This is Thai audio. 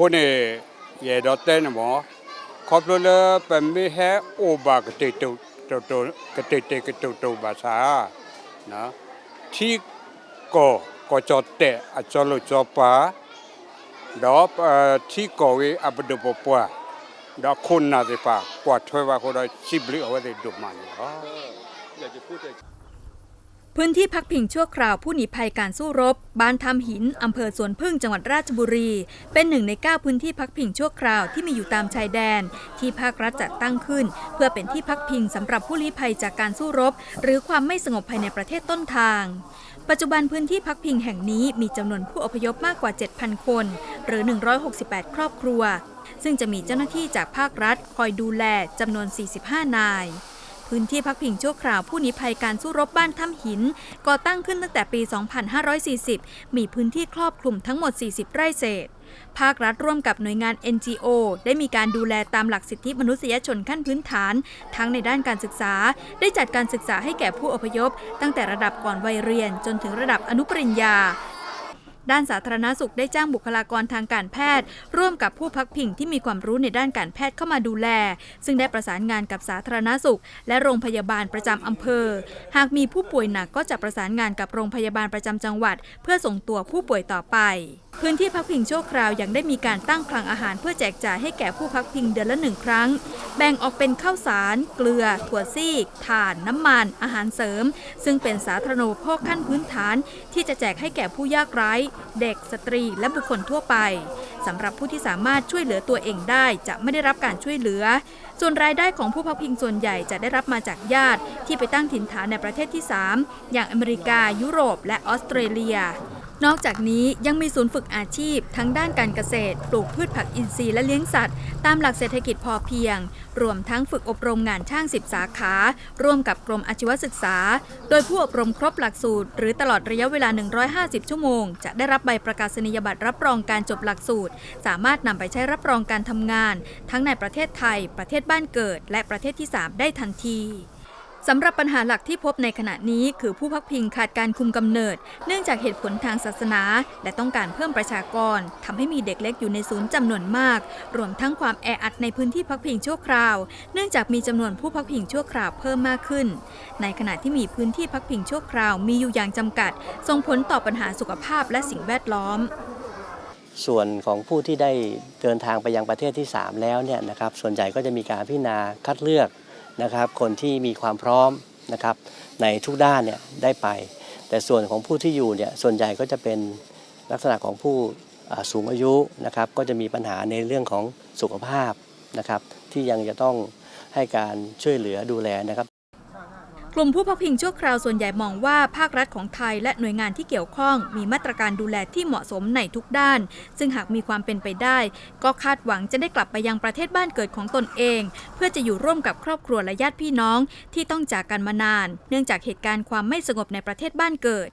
khone ye do ten mo khoplo le pembe he o ba ke te to to to ke te te ke to to ba sa na thi ko ko cho te a cho lo cho pa do thi ko we abdo po pa do khon na de pa kwa thwe ba ko do chibli o de do man ha อยากจะพูด พื้นที่พักพิงชั่วคราวผู้หนีภัยการสู้รบ บ้านทำหิน อำเภอสวนพึ่งจังหวัดราชบุรี เป็นหนึ่งใน 9 พื้นที่พักพิงชั่วคราวที่มีอยู่ตามชายแดน ที่ภาครัฐจัดตั้งขึ้น เพื่อเป็นที่พักพิงสำหรับผู้ลี้ภัยจากการสู้รบ หรือความไม่สงบภายในประเทศต้นทาง ปัจจุบันพื้นที่พักพิงแห่งนี้มีจำนวนผู้อพยพมากกว่า 7,000 คน หรือ 168 ครอบครัว ซึ่งจะมีเจ้าหน้าที่จากภาครัฐ คอยดูแลจำนวน 45 นาย พื้นที่พักพิงชั่วคราวผู้ลี้ภัยการสู้รบบ้านถ้ำหิน ก่อตั้งขึ้นตั้งแต่ปี 2540 มีพื้นที่ครอบคลุมทั้งหมด 40 ไร่เศษ ภาครัฐร่วมกับหน่วยงาน NGO ได้มีการดูแลตามหลักสิทธิมนุษยชนขั้นพื้นฐาน ทั้งในด้านการศึกษา ได้จัดการศึกษาให้แก่ผู้อพยพ ตั้งแต่ระดับก่อนวัยเรียนจนถึงระดับอนุปริญญา ด้านสาธารณสุขได้จ้างบุคลากรทางการแพทย์ ร่วมกับผู้พักพิงที่มีความรู้ในด้านการแพทย์เข้ามาดูแล ซึ่งได้ประสานงานกับสาธารณสุข และโรงพยาบาลประจำอำเภอ หากมีผู้ป่วยหนักก็จะประสานงานกับโรงพยาบาลประจำจังหวัด เพื่อส่งตัวผู้ป่วยต่อไปพื้นที่พักพิงชั่วคราวยังได้มีการตั้งคลังอาหารเพื่อแจกจ่ายให้แก่ผู้พักพิงเดือนละหนึ่งครั้ง แบ่งออกเป็นข้าวสาร เกลือ ถั่วซีก ถ่าน น้ำมัน อาหารเสริม ซึ่งเป็นสาธารณูปโภคขั้นพื้นฐาน ที่จะแจกให้แก่ผู้ยากไร้ เด็กสตรีและบุคคลทั่วไปสำหรับผู้ที่สามารถช่วยเหลือตัวเองได้จะไม่ได้รับการช่วยเหลือ ส่วนรายได้ของผู้พักพิงส่วนใหญ่จะได้รับมาจากญาติ ที่ไปตั้งถิ่นฐานในประเทศที่ 3 อย่างอเมริกา ยุโรป และออสเตรเลีย นอกจากนี้ยังมีศูนย์ฝึกอาชีพ ทั้งด้านการเกษตร ปลูกพืชผักอินทรีย์และเลี้ยงสัตว์ ตามหลักเศรษฐกิจพอเพียง รวมทั้งฝึกอบรมงานช่าง 10 สาขา ร่วมกับกรมอาชีวศึกษา โดยผู้อบรมครบหลักสูตร หรือตลอดระยะเวลา 150 ชั่วโมง จะได้รับใบประกาศนียบัตรรับรองการจบหลักสูตร สามารถนำไปใช้รับรองการทำงาน ทั้งในประเทศไทย ประเทศบ้านเกิด และประเทศที่ 3 ได้ทันที สำหรับปัญหาหลักที่พบในขณะนี้คือผู้พักพิงขาดการคุมกำเนิด เนื่องจากเหตุผลทางศาสนา และต้องการเพิ่มประชากรทำให้มีเด็กเล็กอยู่ในศูนย์จำนวนมาก รวมทั้งความแออัดในพื้นที่พักพิงชั่วคราว เนื่องจากมีจำนวนผู้พักพิงชั่วคราวเพิ่มมากขึ้น ในขณะที่มีพื้นที่พักพิงชั่วคราวมีอยู่อย่างจำกัด ส่งผลต่อปัญหาสุขภาพและสิ่งแวดล้อมส่วนของผู้ที่ได้เดินทางไปยังประเทศที่ 3 แล้วเนี่ยนะครับส่วนใหญ่ก็จะมีการพิจารณาคัดเลือก นะครับ คนที่มีความพร้อมนะครับในทุกด้านเนี่ยได้ไป แต่ส่วนของผู้ที่อยู่เนี่ยส่วนใหญ่ก็จะเป็นลักษณะของผู้สูงอายุนะครับ ก็จะมีปัญหาในเรื่องของสุขภาพนะครับ ที่ยังจะต้องให้การช่วยเหลือดูแลนะครับ กลุ่มผู้พักพิงชั่วคราวส่วนใหญ่มองว่าภาครัฐของไทยและหน่วยงานที่เกี่ยวข้อง มีมาตรการดูแลที่เหมาะสมในทุกด้าน ซึ่งหากมีความเป็นไปได้ ก็คาดหวังจะได้กลับไปยังประเทศบ้านเกิดของตนเอง เพื่อจะอยู่ร่วมกับครอบครัวและญาติพี่น้องที่ต้องจากกันมานาน เนื่องจากเหตุการณ์ความไม่สงบในประเทศบ้านเกิด